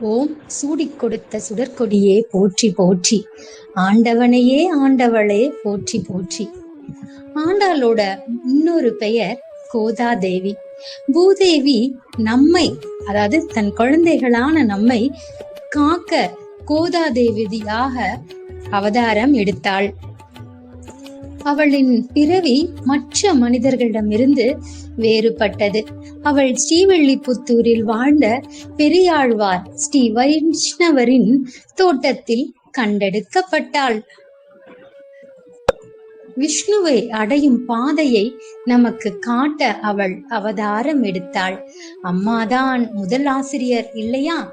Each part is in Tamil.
ஓம் சூடிக் கொடுத்த சுடற்கொடியே போற்றி போற்றி. ஆண்டவனையே ஆண்டவளே போற்றி போற்றி. ஆண்டாளோட இன்னொரு பெயர் கோதாதேவி. பூதேவி நம்மை அதாவது தன் குழந்தைகளான நம்மை காக்க கோதாதேவியாக அவதாரம் எடுத்தாள். அவளின் பிறவி மற்ற மனிதர்களிடமிருந்து வேறுபட்டது. அவள் ஸ்ரீவில்லிபுத்தூரில் வாழ்ந்த பெரியாழ்வார் ஸ்ரீ வைஷ்ணவரின் தோட்டத்தில் கண்டெடுக்கப்பட்டாள். விஷ்ணுவை அடையும் பாதையை நமக்கு காட்ட அவள் அவதாரம் எடுத்தாள். அம்மாதான் முதல் ஆசிரியர் இல்லையா?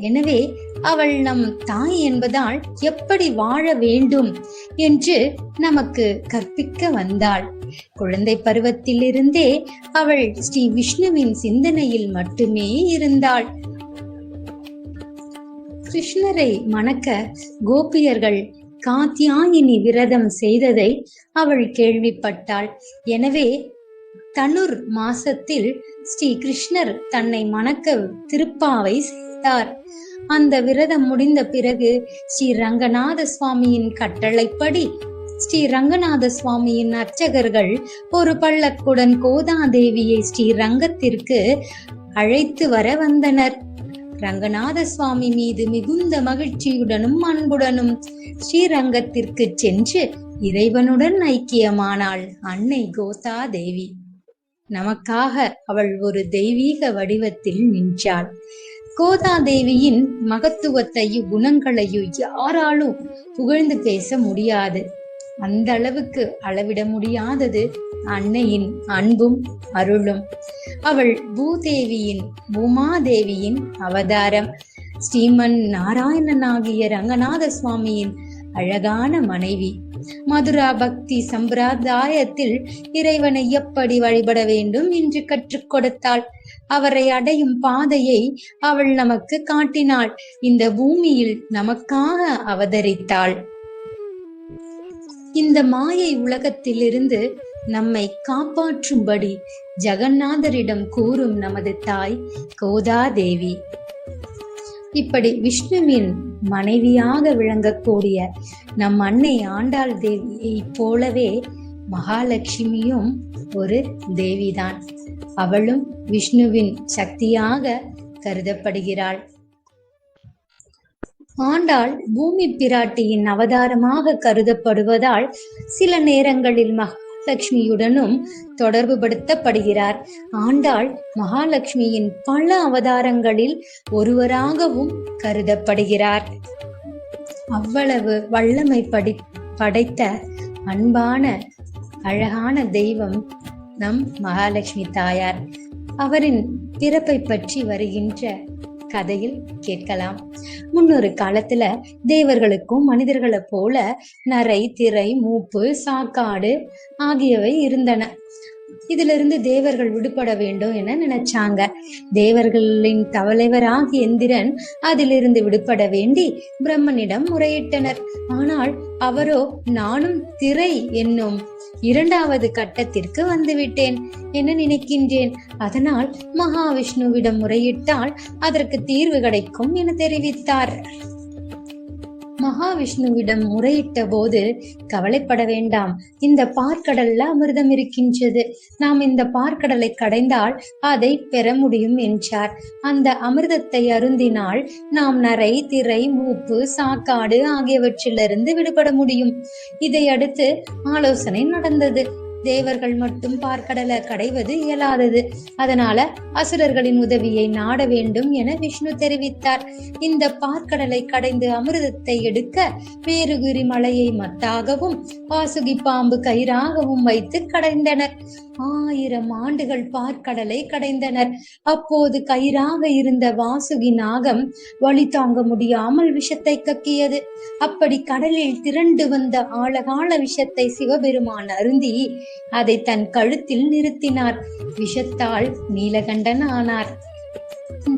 எனவே அவள் நம் தாய் என்பதால் எப்படி வாழ வேண்டும் என்று நமக்கு கற்பிக்க வந்தாள். குழந்தை பருவத்திலிருந்தே அவள் ஸ்ரீ விஷ்ணுவின் சிந்தனையில் மட்டுமே இருந்தாள். கிருஷ்ணரை மணக்க கோபியர்கள் காத்தியாயினி விரதம் செய்ததை அவள் கேள்விப்பட்டாள். எனவே தனுர் மாசத்தில் ஸ்ரீ கிருஷ்ணர் தன்னை மணக்க திருப்பாவை வைத்தார். அந்த விரதம் முடிந்த பிறகு ஸ்ரீ ரங்கநாத சுவாமியின் கட்டளைப்படி ஸ்ரீ ரங்கநாத சுவாமியின் அர்ச்சகர்கள் ஒரு பள்ளக்குடன் கோதாதேவியை ஸ்ரீ ரங்கத்திற்கு அழைத்து வர வந்தனர். ரங்கநாத சுவாமி மீது மிகுந்த மகிழ்ச்சியுடனும் அன்புடனும் ஸ்ரீரங்கத்திற்கு சென்று இறைவனுடன் ஐக்கியமானாள் அன்னை கோதா தேவி நமக்காக அவள் ஒரு தெய்வீக வடிவத்தில் நின்றாள். கோதாதேவியின் மகத்துவத்தையும் குணங்களையும் யாராலும் புகழ்ந்து பேச முடியாது. அந்த அளவுக்கு அளவிட முடியாதது அன்னையின் அன்பும் அருளும். அவள் பூதேவியின் பூமாதேவியின் அவதாரம். ஸ்ரீமன் நாராயணனாகிய ரங்கநாத சுவாமியின் அழகான மனைவி. மதுரா பக்தி சம்பிரதாயத்தில் இறைவனை எப்படி வழிபட வேண்டும் என்று கற்றுக் கொடுத்தாள். அவரை அடையும் பாதையை அவள் நமக்கு காட்டினாள். இந்த பூமியில் நமக்காக அவதரித்தாள். இந்த மாயை உலகத்திலிருந்து நம்மை காப்பாற்றும்படி ஜெகநாதரிடம் கூறும் நமது தாய் கோதாதேவி. இப்படி விஷ்ணுவின் மனைவியாக விளங்கக்கூடிய நம் அன்னை ஆண்டாள் தேவியை போலவே மகாலட்சுமியும் ஒரு தேவிதான். அவளும் விஷ்ணுவின் சக்தியாக கருதப்படுகிறாள். ஆண்டாள் பூமி பிராட்டியின் அவதாரமாக கருதப்படுவதால் சில நேரங்களில் மகாலட்சுமியுடனும் தொடர்பு படுத்தப்படுகிறார். ஆண்டாள் மகாலட்சுமியின் பல அவதாரங்களில் ஒருவராகவும் கருதப்படுகிறார். அவ்வளவு வல்லமை படி படைத்த அன்பான அழகான தெய்வம் நம் மகாலட்சுமி தாயார் அவரின் பிறப்பை பற்றி வருகின்ற கதையில் கேட்கலாம். முன்னொரு காலத்துல தேவர்களுக்கும் மனிதர்களை போல நரை திரை மூப்பு சாக்காடு ஆகியவை இருந்தன. இதிலிருந்து தேவர்கள் விடுபட வேண்டும் என நினைச்சாங்க. தேவர்களின் தலைவராகிய எந்திரன் அதிலிருந்து விடுபட வேண்டி பிரம்மனிடம் முறையிட்டனர். ஆனால் அவரோ நானும் திரை என்னும் இரண்டாவது கட்டத்திற்கு வந்துவிட்டேன் என நினைக்கின்றேன். அதனால் மகாவிஷ்ணுவிடம் முறையிட்டால் அதற்கு தீர்வு கிடைக்கும் என தெரிவித்தார். மகாவிஷ்ணுவிடம் முறையிட்ட போது கவலைப்பட வேண்டாம். இந்த பார்க்கடல்ல அமிர்தம் இருக்கின்றது. நாம் இந்த பார்க்கடலை கடைந்தால் அதை பெற முடியும் என்றார். அந்த அமிர்தத்தை அருந்தினால் நாம் நரை திரை மூப்பு சாக்காடு ஆகியவற்றிலிருந்து விடுபட முடியும். இதையடுத்து ஆலோசனை நடந்தது. தேவர்கள் மட்டும் பார்க்கடலை கடைவது இயலாதது. அதனால அசுரர்களின் உதவியை நாட வேண்டும் என விஷ்ணு தெரிவித்தார். இந்த பார்க்கடலை கடைந்து அமிர்தத்தை எடுக்க வேறுகிரி மலையை மத்தாகவும் வாசுகி பாம்பு கயிறாகவும் வைத்து கடைந்தனர். ஆயிரம் ஆண்டுகள் பார்க்கடலை கடைந்தனர். அப்போது கயிறாக இருந்த வாசுகி நாகம் வழி தாங்க முடியாமல் விஷத்தை கக்கியது. அப்படி கடலில் திரண்டு வந்த ஆழகால விஷத்தை சிவபெருமான் அருந்தி அதை தன் கழுத்தில் நிறுத்தினார். விஷத்தால் நீலகண்டன் ஆனார்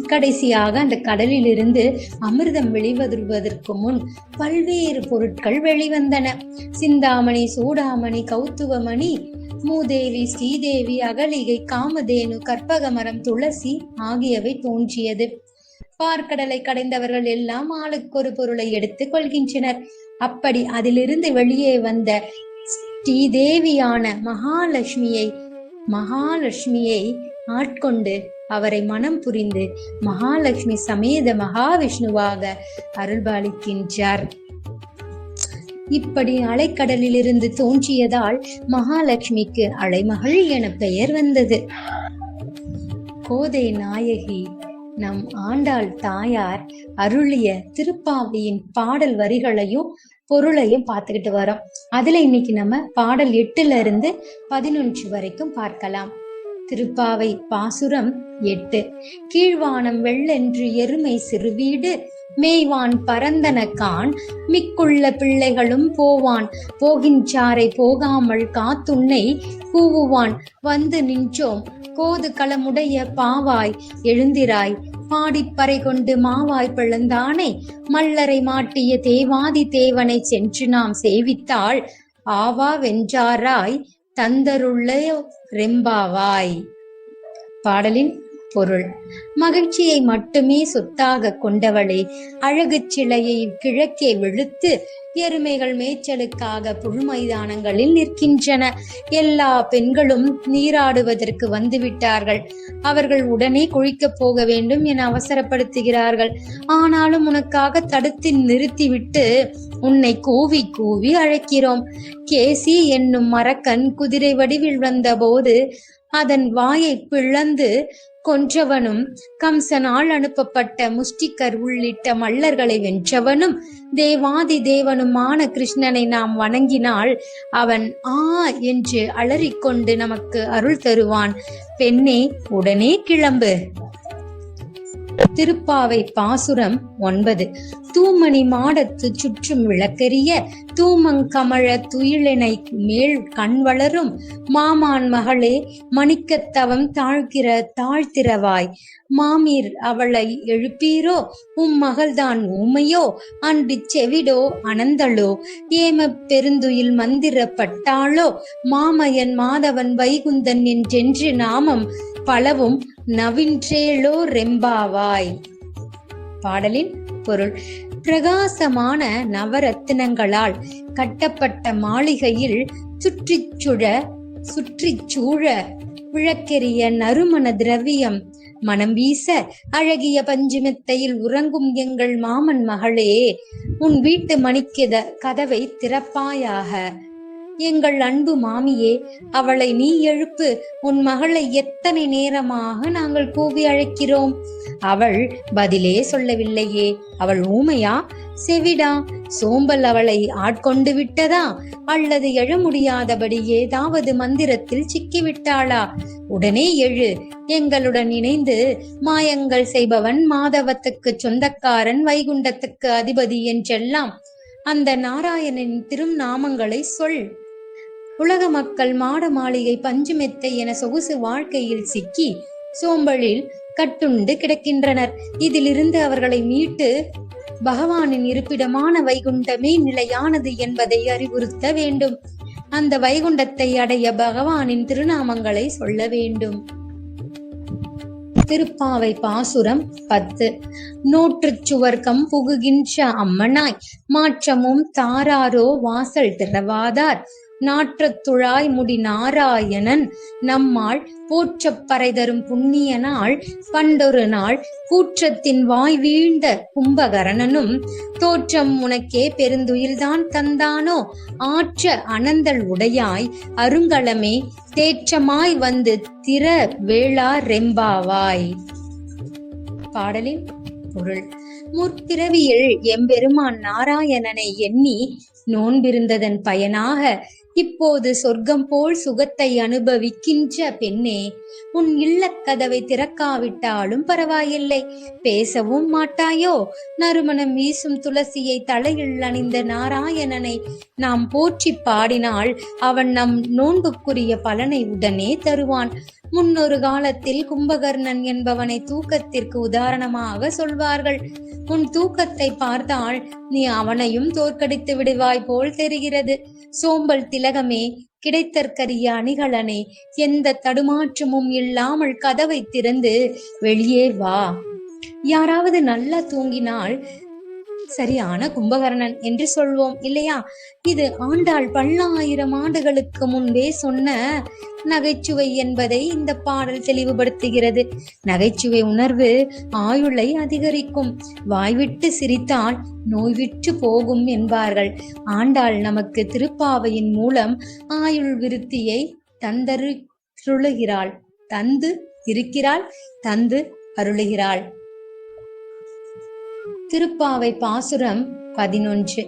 கடைசியாக அந்த கடலிலிருந்து அமிர்தம் வெளிவருவதற்கு முன் பல்வேறு பொருட்கள் வெளிவந்தன. சிந்தாமணி சூடாமணி கௌத்துவமணி மூதேவி ஸ்ரீதேவி அகலிகை காமதேனு கற்பகமரம் துளசி ஆகியவை தோன்றியது. பார்க்கடலை கடைந்தவர்கள் எல்லாம் ஆளுக்கு ஒரு பொருளை எடுத்துக் கொள்கின்றனர். அப்படி அதிலிருந்து வெளியே வந்த ஸ்ரீதேவியான மகாலட்சுமியை மகாலட்சுமியை ஆட்கொண்டு அவரை மனம் புரிந்து மகாலட்சுமி சமேத மகாவிஷ்ணுவாக அருள்பாலிக்கின்றார். இப்படி அலைக்கடலிலிருந்து தோன்றியதால் மகாலட்சுமிக்கு அலைமகள் என பெயர் வந்தது. கோதை நாயகி நம் ஆண்டாள் தாயார் அருளிய திருப்பாவையின் பாடல் வரிகளையும் பொருளையும் பார்த்துக்கிட்டு வரோம். அதுல இன்னைக்கு நம்ம பாடல் எட்டுல இருந்து பதினொன்று வரைக்கும் பார்க்கலாம். திருப்பாவை பாசுரம் எட்டு. கீழ்வானம் வெள்ளென்று எருமை சிறுவீடு மேய்வான் பரந்தன கான் மிக்குள்ள பிள்ளைகளும் போவான். போகின்றாரை போகாமல் காத்துன்னை கூவுவான். வந்து நின்றோம் கோது களமுடைய பாவாய் எழுந்திராய். பாடிப்பறை கொண்டு மாவாய் பிளந்தானை? மல்லரை மாட்டிய தேவாதி தேவனை சென்று நாம் சேவித்தாள். ஆவா வென்றாராய் தந்தருள்ள ரெம்பாவாய். பாடலின் பொருள். மகிழ்ச்சியை மட்டுமே சொத்தாக கொண்டவளே அழகு சிலையை கிழக்கே விழுத்து எருமைகள் மேய்ச்சலுக்காக புல் மைதானங்களில் நிற்கின்றன. எல்லா பெண்களும் நீராடுவதற்கு வந்துவிட்டார்கள். அவர்கள் உடனே குளிக்கப் போக வேண்டும் என அவசரப்படுத்துகிறார்கள். ஆனாலும் உனக்காக தடுத்து நிறுத்திவிட்டு உன்னை கூவி கூவி அழைக்கிறோம். கேசி என்னும் மரக்கன் குதிரை வடிவில் வந்தபோது அதன் வாயை பிளந்து கொன்றவனும் கம்சனால் அனுப்பப்பட்ட முஷ்டிக்கர் உள்ளிட்ட மல்லர்களை வென்றவனும் தேவாதி தேவனுமான கிருஷ்ணனை நாம் வணங்கினால் அவன் ஆ என்று அலறிக்கொண்டு நமக்கு அருள் தருவான். பெண்ணே உடனே கிளம்பு. திருப்பாவை பாசுரம் ஒன்பது. தூமணி மாடத்து சுற்றும் விளக்கெரிய தூமங்கமழ துயிலினை மேல் கண் வளரும். மாமான் மகளே மணிக்கத்தவம் தாழ்கிற தாழ்த்திரவாய் மாமீர் அவளை எழுப்பீரோ? உம் மகள்தான் ஊமையோ? அன்றி செவிடோ அனந்தளோ? ஏம பெருந்துயில் மந்திரப்பட்டாளோ மாமையன் மாதவன் வைகுந்தன் என்றென்று நாமம் பலவும் நவின்றேளோ ரெம்பாவாய். பாடலின் பொருள். பிரகாசமான நவரத்தினங்களால் கட்டப்பட்ட மாளிகையில் சுற்றிச் சுழ சுற்றிச் சூழ விளக்கெரிய நறுமண திரவியம் மனம் வீச அழகிய பஞ்சுமெத்தையில் உறங்கும் எங்கள் மாமன் மகளே உன் வீட்டு மணிக்கத கதவை திறப்பாயாக. எங்கள் அன்பு மாமியே அவளை நீ எழுப்பு. உன் மகளை எத்தனை நேரமாக நாங்கள் கூவி அழைக்கிறோம். அவள் பதிலே சொல்லவில்லையே. அவள் ஊமையா? செவிடா. சோம்பல் அவளை ஆட்கொண்டு விட்டதா? அல்லது எழ முடியாதபடி ஏதாவது மந்திரத்தில் சிக்கிவிட்டாளா? உடனே எழு. எங்களுடன் இணைந்து மாயங்கள் செய்பவன் மாதவத்துக்கு சொந்தக்காரன் வைகுண்டத்துக்கு அதிபதி என்றெல்லாம் அந்த நாராயணனின் திருநாமங்களை சொல். உலக மக்கள் மாட மாளிகை பஞ்சுமெத்தை என சொகுசு வாழ்க்கையில் சிக்கி சோம்பலில் கட்டுண்டு கிடக்கின்றனர். இதிலிருந்து அவர்களை மீட்டு பகவானின் இருப்பிடமான வைகுண்டமே நிலையானது என்பதை அறிவுறுத்த வேண்டும். அந்த வைகுண்டத்தை அடைய பகவானின் திருநாமங்களை சொல்ல வேண்டும். திருப்பாவை பாசுரம் பத்து. நூற்றுச் சுவர்க்கம் புகுகின்ற அம்மனாய் மாற்றமும் தாராரோ வாசல் திறவாதார். நாற்றத்துழாய் முடி நாராயணன் நம்மால் போற்றப் பறைதரும் புண்ணிய நாள் பண்டொரு நாள் கூற்றத்தின் வாய் வீழ்ந்த கும்பகரணனும் தோற்றம் உனக்கே பெருந்துயில்தான் தந்தானோ? ஆற்ற அனந்தல் உடையாய் அருங்கலமே தேற்றமாய் வந்து திற வேளா ரெம்பாவாய். பாடலின் பொருள். முற்பிறவியில் எம்பெருமான் நாராயணனை எண்ணி நோன்பிருந்ததன் பயனாக இப்போது சொர்க்கம் போல் சுகத்தை அனுபவிக்கின்ற பெண்ணே உன் இல்லக்கதவை திறக்காவிட்டாலும் பரவாயில்லை. பேசவும் மாட்டாயோ? நறுமணம் வீசும் துளசியை தலையில் அணிந்த நாராயணனை நாம் போற்றி பாடினால் அவன் நம் நோன்புக்குரிய பலனை உடனே தருவான். முன்னொரு காலத்தில் கும்பகர்ணன் என்பவனை தூக்கத்திற்கு உதாரணமாக சொல்வார்கள். உன் தூக்கத்தை பார்த்தால் நீ அவனையும் தோற்கடித்து விடுவாய் போல் தெரிகிறது. சோம்பல் திலகமே கிடைத்தற்கரிய அணிகலனே எந்த தடுமாற்றமும் இல்லாமல் கதவை திறந்து வெளியே வா. யாராவது நல்லா தூங்கினால் சரியான கும்பகர்ணன் என்று சொல்வோம் இல்லையா? இது ஆண்டாள் பல்லாயிரம் ஆண்டுகளுக்கு முன்பே சொன்ன நகைச்சுவை என்பதை இந்த பாடல் தெளிவுபடுத்துகிறது. நகைச்சுவை உணர்வு ஆயுளை அதிகரிக்கும். வாய்விட்டு சிரித்தால் நோய்விட்டு போகும் என்பார்கள். ஆண்டாள் நமக்கு திருப்பாவையின் மூலம் ஆயுள் விருத்தியை தந்தருளுகிறாள். தந்து இருக்கிறாள் தந்து அருளுகிறாள். திருப்பாவை பாசுரம் பதினொன்று.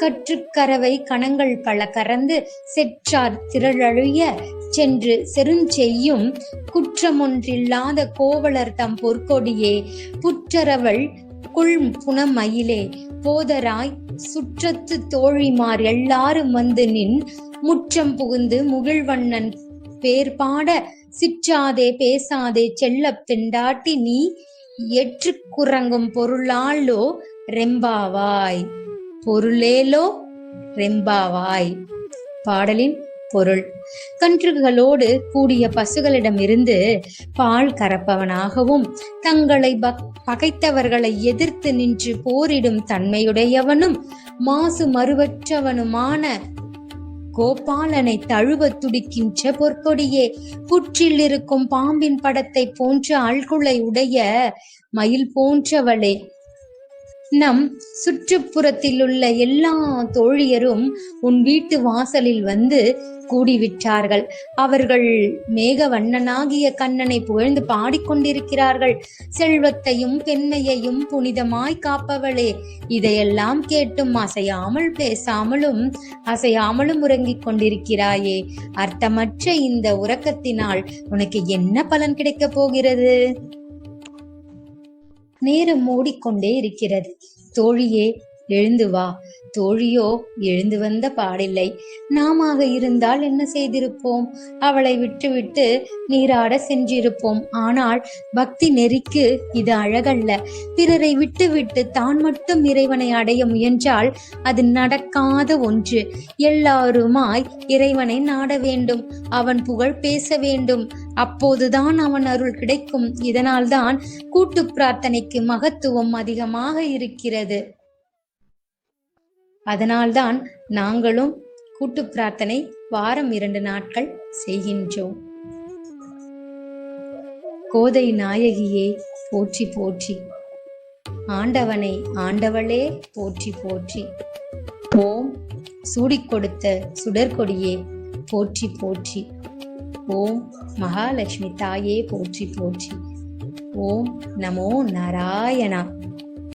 கற்றுக்கரவை கணங்கள் பல கறந்து செற்றார் திரளழிய சென்று செருஞ்செய்யும் குற்றமொன்றில்லாத கோவலர் தம் பொற்கொடியே புற்றரவள் குள் புனமயிலே போதராய் சுற்றத்து தோழிமார் எல்லாரும் வந்து நின் முற்றம் புகுந்து முகிழ்வண்ணன் பேர்பாட சிற்றாதே பேசாதே செல்லப் பெண்டாட்டி நீ எற்றுக்குறங்கும் பொருளாலோ ரெம்பாவாய். பொருளேலோ ரெம்பாவாய். பாடலின் பொருள். கன்றுகளோடு கூடிய பசுகளிடமிருந்து பால் கறப்பவனாகவும் தங்களை பகைத்தவர்களை எதிர்த்து நின்று போரிடும் தன்மையுடையவனும் மாசு மறுவற்றவனுமான கோபாலனை தழுவ துடிக்கின்ற பொற்கொடியே புற்றில் இருக்கும் பாம்பின் படத்தை போன்ற அல்குலை உடைய மயில் போன்றவளே. நம் சுற்றுப்புறத்தில் உள்ள எல்லா தோழியரும் உன் வீட்டு வாசலில் வந்து கூடிவிட்டார்கள். அவர்கள் மேகவண்ணனாகிய கண்ணனை புகழ்ந்து பாடிக்கொண்டிருக்கிறார்கள். செல்வத்தையும் பெண்மையையும் புனிதமாய் காப்பவளே இதையெல்லாம் கேட்டும் அசையாமல் பேசாமலும் அசையாமலும் உறங்கிக் கொண்டிருக்கிறாயே. அர்த்தமற்ற இந்த உறக்கத்தினால் உனக்கு என்ன பலன் கிடைக்கப் போகிறது? நேரம் ஓடிக்கொண்டே இருக்கிறது. தோழியே எழுந்து வா. தோழியோ எழுந்து வந்த பாடில்லை. நாமாக இருந்தால் என்ன செய்திருப்போம்? அவளை விட்டுவிட்டு நீராட சென்றிருப்போம். ஆனால் பக்தி நெறிக்கு இது அழகல்ல. பிறரை விட்டுவிட்டு தான் மட்டும் இறைவனை அடைய முயன்றால் அது நடக்காத ஒன்று. எல்லாருமாய் இறைவனை நாட வேண்டும். அவன் புகழ் பேச வேண்டும். அப்போதுதான் அவன் அருள் கிடைக்கும். இதனால்தான் கூட்டு பிரார்த்தனைக்கு மகத்துவம் அதிகமாக இருக்கிறது. அதனால்தான் நாங்களும் கூட்டு பிரார்த்தனை வாரம் இரண்டு நாட்கள் செய்கின்றோம். கோதை நாயகியே போற்றி போற்றி. ஆண்டவனை ஆண்டவளே போற்றி போற்றி. ஓம் சூடிக் கொடுத்த சுடற்கொடியே போற்றி போற்றி. ஓம் மகாலட்சுமி தாயே போற்றி போற்றி. ஓம் நமோ நாராயணா.